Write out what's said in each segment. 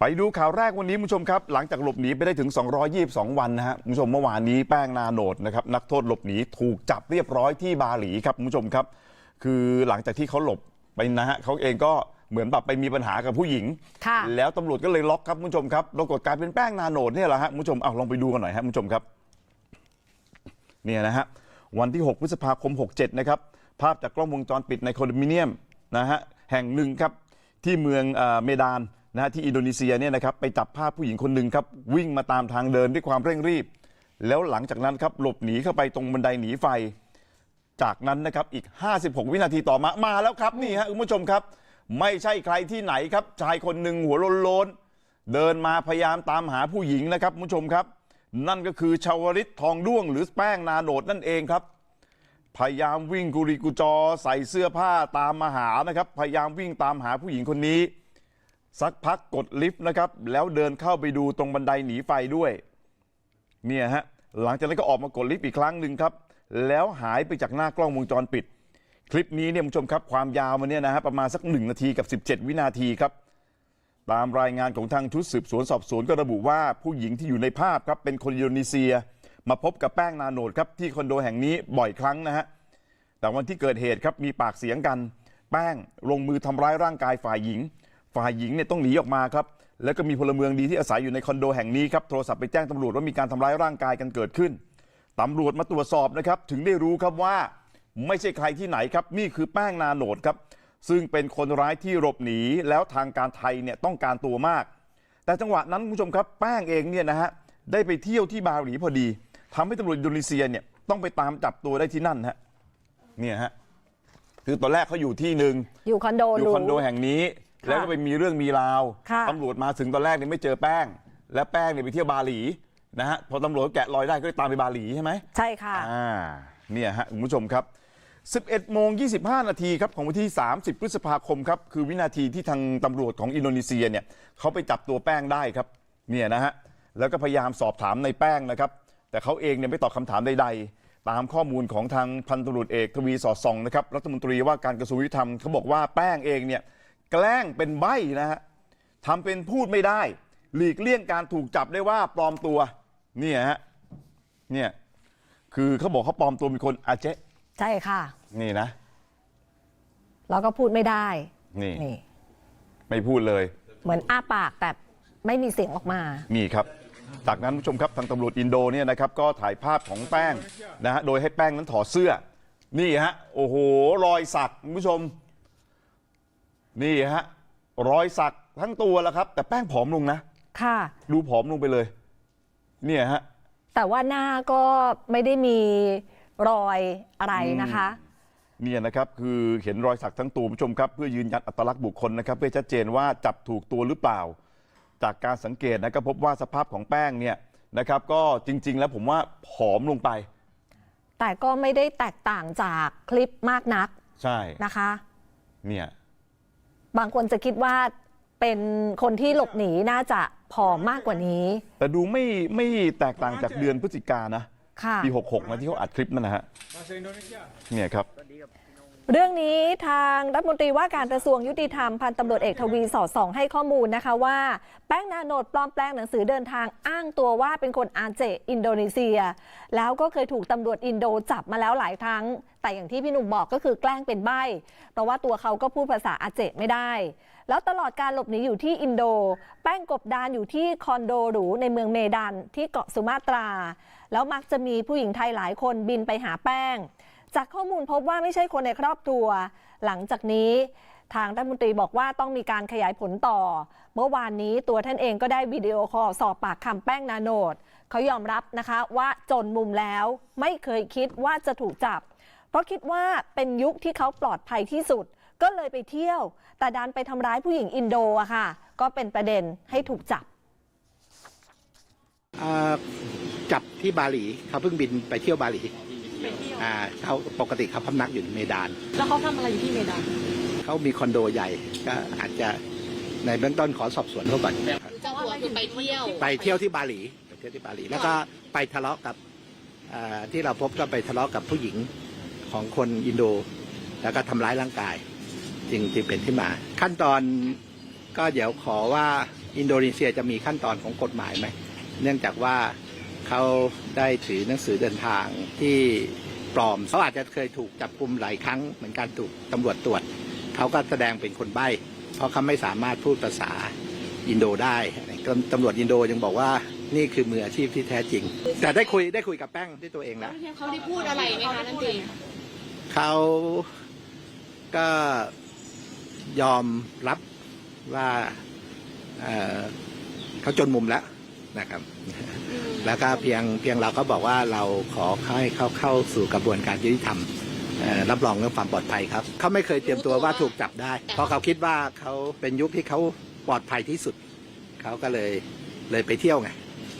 ไปดูข่าวแรกวันนี้คุณผู้ชมครับ หลังจากหลบหนีไปได้ถึง 222 วันนะฮะคุณผู้ชมเมื่อวานนี้แป้งนาโนดนะครับนักโทษหลบหนีถูกจับเรียบร้อยที่บาหลีครับคุณผู้ชมครับ คือหลังจากที่เขาหลบไปนะฮะเขาเองก็เหมือนแบบไปมีปัญหากับผู้หญิงค่ะแล้วตำรวจก็เลยล็อกครับคุณผู้ชมครับปรากฏกลายเป็นแป้งนาโนดเนี่ยแหละฮะคุณผู้ชมเอาลองไปดูกันหน่อยฮะคุณผู้ชมครับเนี่ยนะฮะวันที่ 6 พฤษภาคม 67 นะครับภาพจากกล้องวงจรปิดในคอนโดมิเนียมนะฮะแห่งหนึ่งครับที่เมืองเอ่อเมดาน นะฮะที่อินโดนีเซียเนี่ยนะครับไปจับภาพผู้หญิงคนหนึ่งครับวิ่งมาตามทางเดินด้วยความเร่งรีบ แล้วหลังจากนั้นครับหลบหนีเข้าไปตรงบันไดหนีไฟ จากนั้นนะครับอีก 56 วินาทีต่อมามาแล้วครับนี่ฮะคุณผู้ชมครับ ไม่ใช่ใครที่ไหนครับชายคนหนึ่งหัวโลนๆเดินมาพยายามตามหาผู้หญิงนะครับคุณผู้ชมครับ นั่นก็คือชาวริตทองด้วง หรือแป้งนาโนดนั่นเองครับพยายามวิ่งกุริกุจอใส่เสื้อผ้าตามมาหานะครับ พยายามวิ่งตามหาผู้หญิงคนนี้ สักพักกดลิฟต์นะครับ แล้วเดินเข้าไปดูตรงบันไดหนีไฟด้วยเนี่ยฮะหลังจากนั้นก็ออกมากดลิฟต์อีกครั้งหนึ่งครับ แล้วหายไปจากหน้ากล้องวงจรปิด คลิปนี้เนี่ยคุณผู้ชมครับความยาวมันเนี่ยนะฮะประมาณสัก 1 นาทีกับ 17 วินาทีครับ ตามรายงานของทางชุดสืบสวนสอบสวนก็ระบุว่าผู้หญิงที่อยู่ในภาพครับเป็นคนอินโดนีเซีย มาพบกับแป้งนาโนดครับที่คอนโดแห่งนี้บ่อยครั้งนะฮะแต่วันที่เกิดเหตุครับมีปากเสียงกัน แป้งลงมือทำร้ายร่างกายฝ่ายหญิง ฝ่ายหญิงเนี่ยต้องหนีออกมาครับ แล้วก็มีพลเมืองดีที่อาศัยอยู่ในคอนโดแห่งนี้ครับ โทรศัพท์ไปแจ้งตำรวจว่ามีการทำร้ายร่างกายกันเกิดขึ้นตำรวจมาตรวจสอบนะครับ ถึงได้รู้ครับว่าไม่ใช่ใครที่ไหนครับ นี่คือแป้งนาโนดครับ ซึ่งเป็นคนร้ายที่หลบหนีแล้วทางการไทยเนี่ยต้องการตัวมาก แต่จังหวะนั้นคุณผู้ชมครับ แป้งเองเนี่ยนะฮะได้ไปเที่ยวที่บาหลีพอดีทำให้ตำรวจอินโดนีเซียเนี่ยต้องไปตามจับตัวได้ที่นั่นฮะเนี่ยฮะคือตอนแรกเขาอยู่ที่หนึ่งอยู่คอนโดอยู่หรูคอนโดแห่งนี้ค่ะ แล้วก็ไปมีเรื่องมีราวค่ะตำรวจมาถึงตอนแรกเนี่ยไม่เจอแป้ง และแป้งเนี่ยไปเที่ยวบาหลีนะฮะพอตำรวจแกะรอยได้ก็เลยตามไปบาหลีใช่ไหมใช่ค่ะอ่าเนี่ยฮะคุณผู้ชมครับ 11โมง25 นาทีครับของวันที่ 30 พฤษภาคมครับคือวินาทีที่ทางตำรวจของอินโดนีเซียเนี่ยเขาไปจับตัวแป้งได้ครับเนี่ยนะฮะแล้วก็พยายามสอบถามในแป้งนะครับ แต่เขาเองเนี่ยไม่ตอบคำถามใดๆ ตามข้อมูลของทางพันตำรวจเอกทวีสอดส่องนะครับรัฐมนตรีว่าการกระทรวงยุติธรรมเขาบอกว่าแป้งเองเนี่ย แกล้งเป็นใบ้นะฮะทำเป็นพูดไม่ได้ หลีกเลี่ยงการถูกจับได้ว่าปลอมตัวเนี่ยฮะเนี่ยคือเขาบอกเขาปลอมตัวเป็นคนอาเจใช่ค่ะ นี่นะ แล้วก็พูดไม่ได้นี่นี่ ไม่พูดเลย เหมือนอ้าปากแต่ไม่มีเสียงออกมา นี่ครับ จากนั้นผู้ชมครับทางตำรวจอินโดเนี่ยนะครับก็ถ่ายภาพของแป้งนะฮะโดยให้แป้งนั้นถอดเสื้อ นี่ฮะโอ้โหรอยสักคุณผู้ชม นี่ฮะรอยสักทั้งตัวแล้วครับ แต่แป้งผอมลงนะ ค่ะ ดูผอมลงไปเลย เนี่ยฮะ แต่ว่าหน้าก็ไม่ได้มีรอยอะไรนะคะ เนี่ยนะครับคือเห็นรอยสักทั้งตัวคุณผู้ชมครับเพื่อยืนยันอัตลักษณ์บุคคลนะครับ เพื่อชัดเจนว่าจับถูกตัวหรือเปล่า จากการสังเกตนะก็พบว่าสภาพของแป้งเนี่ยนะครับ ก็จริง ๆ แล้วผมว่าผอมลงไป แต่ก็ไม่ได้แตกต่างจากคลิปมากนักใช่นะคะ เนี่ย บางคนจะคิดว่าเป็นคนที่หลบหนีน่าจะผอมมากกว่านี้ แต่ดูไม่ไม่แตกต่างจากเดือนพฤศจิกายนนะค่ะ ปี 66นะที่เขาอัดคลิปนั่นนะฮะเนี่ยครับ เรื่องนี้ทางรัฐมนตรีว่าการกระทรวงยุติธรรมพันตำรวจเอกทวีสอดส่องให้ข้อมูลนะคะว่า แป้งนาโนดปลอมแปลงหนังสือเดินทางอ้างตัวว่าเป็นคนอาเจอินโดนีเซีย แล้วก็เคยถูกตำรวจอินโดจับมาแล้วหลายครั้ง แต่อย่างที่พี่หนุ่มบอกก็คือแกล้งเป็นใบ้เพราะว่าตัวเขาก็พูดภาษาอาเจไม่ได้ แล้วตลอดการหลบหนีอยู่ที่อินโด แป้งกบดานอยู่ที่คอนโดหรูในเมืองเมดันที่เกาะสุมาตรา แล้วมักจะมีผู้หญิงไทยหลายคนบินไปหาแป้ง จากข้อมูลพบว่าไม่ใช่คนในครอบครัว หลังจากนี้ทางรัฐมนตรีบอกว่าต้องมีการขยายผลต่อ เมื่อวานนี้ตัวท่านเองก็ได้วิดีโอคอลสอบปากคำแป้งนาโนดเขายอมรับนะคะว่าจนมุมแล้วไม่เคยคิดว่าจะถูกจับ เพราะคิดว่าเป็นยุคที่เขาปลอดภัยที่สุด ก็เลยไปเที่ยว แต่ดันไปทำร้ายผู้หญิงอินโดอะค่ะ ก็เป็นประเด็นให้ถูกจับจับที่บาหลีเขาเพิ่งบินไปเที่ยวบาหลี อ่าเขาปกติเขาพำนักอยู่ในเมดาน แล้วเขาทำอะไรอยู่ที่เมดานเขามีคอนโดใหญ่ก็อาจจะในเบื้องต้นขอสอบสวนเขาก่อนเจ้าตัวคือไปเที่ยวไปเที่ยวที่บาหลีไปเที่ยวที่บาหลี แล้วก็ไปทะเลาะกับอ่าที่เราพบก็ไปทะเลาะกับผู้หญิงของคนอินโด แล้วก็ทำร้ายร่างกาย จึงจึงเป็นที่มา ขั้นตอนก็เดี๋ยวขอว่าอินโดนีเซียจะมีขั้นตอนของกฎหมายไหม เนื่องจากว่า เขาได้ถือหนังสือเดินทางที่ปลอมเขาอาจจะเคยถูกจับกุมหลายครั้งเหมือนกันถูกตำรวจตรวจเขาก็แสดงเป็นคนใบ้เพราะเขาไม่สามารถพูดภาษาอินโดได้ตำรวจอินโดยังบอกว่านี่คือมืออาชีพที่แท้จริง แต่ได้คุยได้คุยกับแป้งด้วยตัวเองแล้วเขาได้พูดอะไรไหมคะนั่นเองเขาก็ยอมรับว่าเอ่อเขาจนมุมแล้วนะครับ แล้วก็เพียงเพียงเราก็บอกว่าเราขอให้เขาเข้าสู่กระบวนการยุติธรรมเอ่อรับรองเรื่องความปลอดภัยครับเขาไม่เคยเตรียมตัวว่าถูกจับได้ เพราะเขาคิดว่าเขาเป็นยุคที่เขาปลอดภัยที่สุดเขาก็เลยเลยไปเที่ยวไง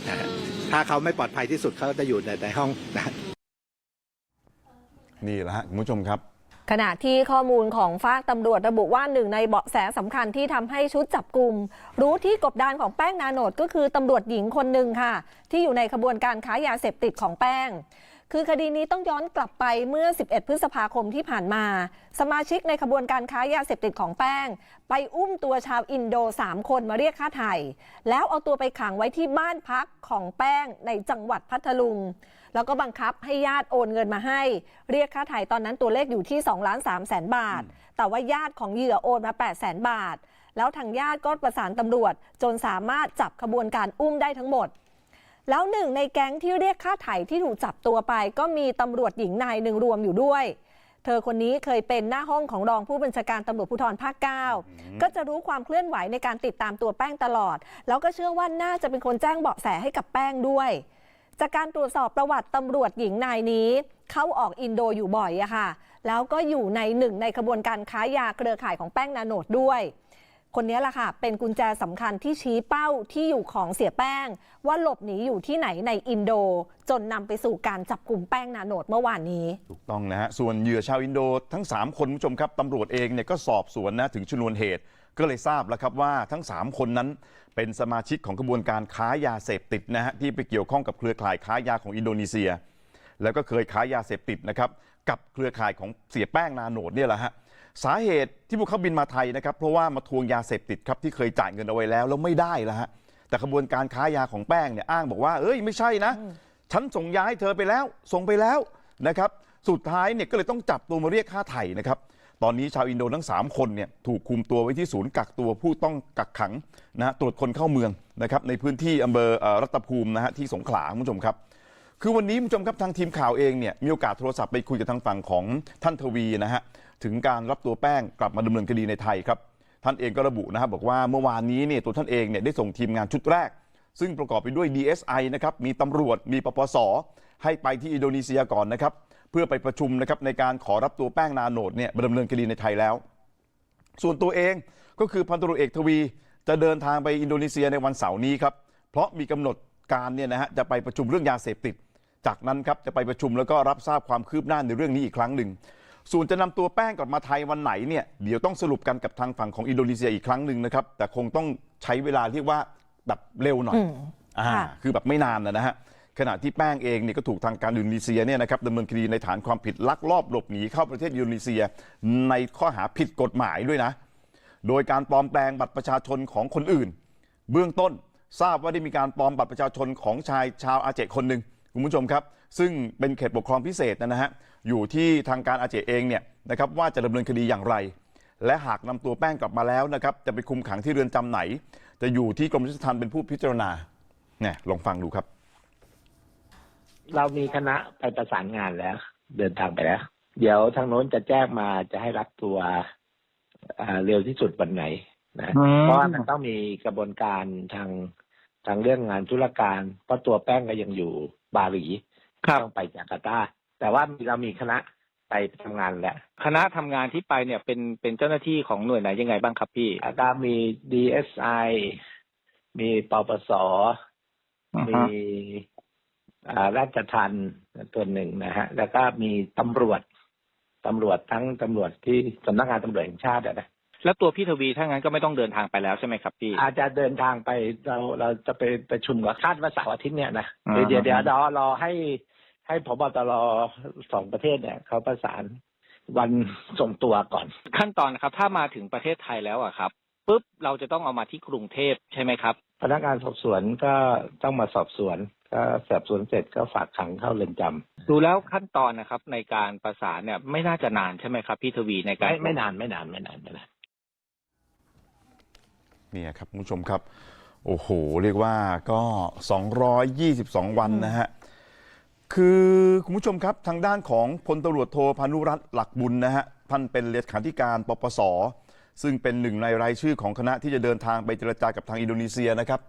นะฮะถ้าเขาไม่ปลอดภัยที่สุดเขาจะอยู่ในในห้องนะ นี่แหละฮะคุณผู้ชมครับ ขณะที่ข้อมูลของฝากตำรวจระบุว่าหนึ่งในเบาะแสสำคัญที่ทำให้ชุดจับกลุ่มรู้ที่กบดานของแป้งนาโนดก็คือตำรวจหญิงคนหนึ่งค่ะ ที่อยู่ในขบวนการค้ายาเสพติดของแป้ง คือคดีนี้ต้องย้อนกลับไปเมื่อ 11 พฤษภาคมที่ผ่านมา สมาชิกในขบวนการค้ายาเสพติดของแป้ง ไปอุ้มตัวชาวอินโด 3 คนมาเรียกค่าไถ่แล้วเอาตัวไปขังไว้ที่บ้านพักของแป้งในจังหวัดพัทลุง แล้วก็บังคับให้ญาติโอนเงินมาให้ เรียกค่าไถ่ตอนนั้นตัวเลขอยู่ที่2ล้าน3แสนบาท แต่ว่าญาติของเหยื่อโอนมา8แสนบาท แล้วทางญาติก็ประสานตำรวจ จนสามารถจับขบวนการอุ้มได้ทั้งหมด แล้วหนึ่งในแก๊งที่เรียกค่าไถ่ที่ถูกจับตัวไป ก็มีตำรวจหญิงนายหนึ่งรวมอยู่ด้วยเธอคนนี้เคยเป็นหน้าห้องของรองผู้บัญชาการตำรวจภูธรภาค 9 ก็จะรู้ความเคลื่อนไหวในการติดตามตัวแป้งตลอด แล้วก็เชื่อว่าน่าจะเป็นคนแจ้งเบาะแสให้กับแป้งด้วย จากการตรวจสอบประวัติตำรวจหญิงนายนี้ เข้าออกอินโดอยู่บ่อยอะค่ะ แล้วก็อยู่ในหนึ่งในขบวนการค้ายาเครือข่ายของแป้งนาโนดด้วย คนนี้แหละค่ะ เป็นกุญแจสำคัญที่ชี้เป้าที่อยู่ของเสียแป้ง ว่าหลบหนีอยู่ที่ไหนในอินโด จนนำไปสู่การจับกลุ่มแป้งนาโนดเมื่อวานนี้ ถูกต้องนะฮะ ส่วนเหยื่อชาวอินโดทั้ง 3 คนคุณผู้ชมครับตำรวจเองเนี่ยก็สอบสวนนะถึงชนวนเหตุ ก็เลยทราบแล้วครับว่าทั้ง 3 คนนั้นเป็นสมาชิกของกระบวนการค้ายาเสพติดนะฮะที่ไปเกี่ยวข้องกับเครือข่ายค้ายาของอินโดนีเซีย แล้วก็เคยค้ายาเสพติดนะครับกับเครือข่ายของเสียแป้งนาโนดเนี่ยแหละฮะ สาเหตุที่พวกเขาบินมาไทยนะครับเพราะว่ามาทวงยาเสพติดครับที่เคยจ่ายเงินเอาไว้แล้วแล้วไม่ได้แล้วฮะแต่ขบวนการค้ายาของแป้งเนี่ยอ้างบอกว่าเอ้ยไม่ใช่นะฉันส่งยาให้เธอไปแล้ว ส่งไปแล้วนะครับสุดท้ายเนี่ยก็เลยต้องจับตัวมาเรียกค่าไถ่นะครับตอนนี้ชาวอินโดทั้ง 3 คนเนี่ยถูกคุมตัวไว้ที่ศูนย์กักตัวผู้ต้องกักขังนะฮะตรวจคนเข้าเมืองนะครับในพื้นที่อำเภอเอ่อรัตภูมินะฮะที่สงขลาคุณผู้ชมครับ คือวันนี้คุณผู้ชมครับทางทีมข่าวเองเนี่ยมีโอกาสโทรศัพท์ไปคุยกับทางฝั่งของท่านทวีนะฮะถึงการรับตัวแป้งกลับมาดำเนินคดีในไทยครับ ท่านเองก็ระบุนะครับบอกว่าเมื่อวานนี้เนี่ยตัวท่านเองเนี่ยได้ส่งทีมงานชุดแรก ซึ่งประกอบไปด้วย DSI นะครับมีตำรวจมีปปส ให้ไปที่อินโดนีเซียก่อนนะครับเพื่อไปประชุมนะครับในการขอรับตัวแป้งนาโนดเนี่ยมาดำเนินคดีในไทยแล้ว ส่วนตัวเองก็คือพันตำรวจเอกทวี จะเดินทางไปอินโดนีเซียในวันเสาร์นี้ครับเพราะมีกำหนดการเนี่ยนะฮะจะไปประชุมเรื่องยาเสพติด จากนั้นครับจะไปประชุมแล้วก็รับทราบความคืบหน้าในเรื่องนี้อีกครั้งหนึ่ง ส่วนจะนำตัวแป้งกลับมาไทยวันไหนเนี่ยเดี๋ยวต้องสรุปกันกับทางฝั่งของอินโดนีเซียอีกครั้งหนึ่งนะครับ แต่คงต้องใช้เวลาเรียกว่าแบบเร็วหน่อย อืม อ่าค่ะ คือแบบไม่นานนะนะฮะ ขณะที่แป้งเองเนี่ยก็ถูกทางการอินโดนีเซียเนี่ยนะครับดำเนินคดีในฐานความผิดลักลอบหลบหนีเข้าประเทศอินโดนีเซีย ในข้อหาผิดกฎหมายด้วยนะ โดยการปลอมแปลงบัตรประชาชนของคนอื่น เบื้องต้นทราบว่าได้มีการปลอมบัตรประชาชนของชายชาวอาเจคนหนึ่ง คุณผู้ชมครับ ซึ่งเป็นเขตปกครองพิเศษนะฮะอยู่ที่ทางการอาเจเองเนี่ยนะครับว่าจะดำเนินคดีอย่างไร และหากนำตัวแป้งกลับมาแล้วนะครับจะไปคุมขังที่เรือนจำไหน จะอยู่ที่กรมราชทัณฑ์เป็นผู้พิจารณาเนี่ยลองฟังดูครับ เรามีคณะไปประสานงานแล้ว เดินทางไปแล้ว เดี๋ยวทางโน้นจะแจ้งมาจะให้รับตัวอ่าเร็วที่สุดวันไหนนะอืมเพราะว่ามันต้องมีกระบวนการทางทางเรื่องงานธุรการเพราะตัวแป้งก็ยังอยู่ บาหลีครับต้องไปจาการ์ตา แต่ว่าเรามีคณะไปทำงานแล้วคณะทำงานที่ไปเนี่ยเป็นเป็นเจ้าหน้าที่ของหน่วยไหนยังไงบ้างครับพี่อาตามี DSI มีปปสอือมีฮะอ่าราชทันตัวหนึ่งนะฮะ แล้วก็มีตำรวจตำรวจทั้งตำรวจที่สำนักงานตำรวจแห่งชาติอะนะ แล้วตัวพี่ทวีถ้างั้นก็ไม่ต้องเดินทางไปแล้วใช่ไหมครับพี่ อาจจะเดินทางไปเราเราจะไปประชุมกับคาดว่าเสาร์อาทิตย์เนี่ยนะอ่าเดี๋ยวเดี๋ยวเดี๋ยวรอรอให้ให้พบตรสองประเทศเนี่ยเขาประสานวันส่งตัวก่อน ขั้นตอนนะครับ ถ้ามาถึงประเทศไทยแล้วอะครับปุ๊บเราจะต้องเอามาที่กรุงเทพใช่ไหมครับ พนักงานสอบสวนก็ต้องมาสอบสวนก็สอบสวนเสร็จก็ฝากขังเข้าเรือนจำดูแล้วขั้นตอนนะครับในการประสานเนี่ยไม่น่าจะนานใช่ไหมครับพี่ทวีในการไม่ไม่นานไม่นานไม่นานไม่นาน เนี่ยครับคุณผู้ชมครับ โอ้โห เรียกว่าก็ 222 วันนะฮะ คือคุณผู้ชมครับทางด้านของพลตำรวจโทพานุรัตน์หลักบุญนะฮะท่านเป็นเลขาธิการปปส ซึ่งเป็นหนึ่งในรายชื่อของคณะที่จะเดินทางไปเจรจากับทางอินโดนีเซียนะครับ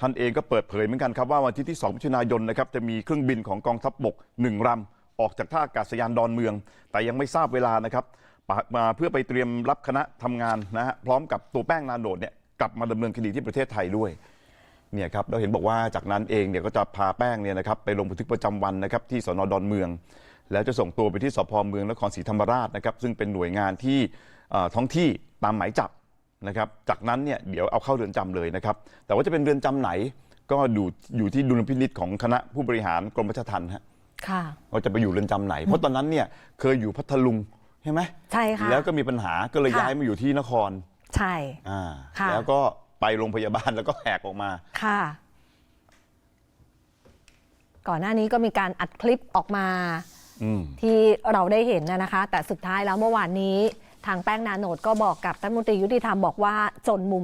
ท่านเองก็เปิดเผยเหมือนกันครับว่าวันที่ที่2มิถุนายนนะครับจะมีเครื่องบินของกองทัพบกหนึ่งลำออกจากท่าอากาศยานดอนเมือง แต่ยังไม่ทราบเวลานะครับปะมาเพื่อไปเตรียมรับคณะทำงานนะฮะพร้อมกับตัวแป้งนาโนดเนี่ย กลับมาดำเนินคดีที่ประเทศไทยด้วยเนี่ยครับเราเห็นบอกว่าจากนั้นเองเนี่ยก็จะพาแป้งเนี่ยนะครับไปลงบันทึกประจำวันนะครับที่สนดอนเมือง แล้วจะส่งตัวไปที่สพเมืองนครศรีธรรมราชนะครับซึ่งเป็นหน่วยงานที่เอ่อท้องที่ตามหมายจับนะครับจากนั้นเนี่ยเดี๋ยวเอาเข้าเรือนจำเลยนะครับแต่ว่าจะเป็นเรือนจำไหนก็ดูอยู่ที่ดุลพินิจของคณะผู้บริหารกรมราชทัณฑ์ฮะ ค่ะ ว่าจะไปอยู่เรือนจำไหน เพราะตอนนั้นเนี่ยเคยอยู่พัทลุงใช่ไหมใช่ค่ะแล้วก็มีปัญหาก็เลยค่ะ ย้ายมาอยู่ที่นคร ใช่ อ่าค่ะ แล้วก็ไปโรงพยาบาลแล้วก็แหกออกมา ค่ะ ก่อนหน้านี้ก็มีการอัดคลิปออกมา อืม ที่เราได้เห็นนะนะคะ แต่สุดท้ายแล้วเมื่อวานนี้ ทางแป้งนาโนดก็บอกกับรัฐมนตรียุติธรรมบอกว่าจนมุม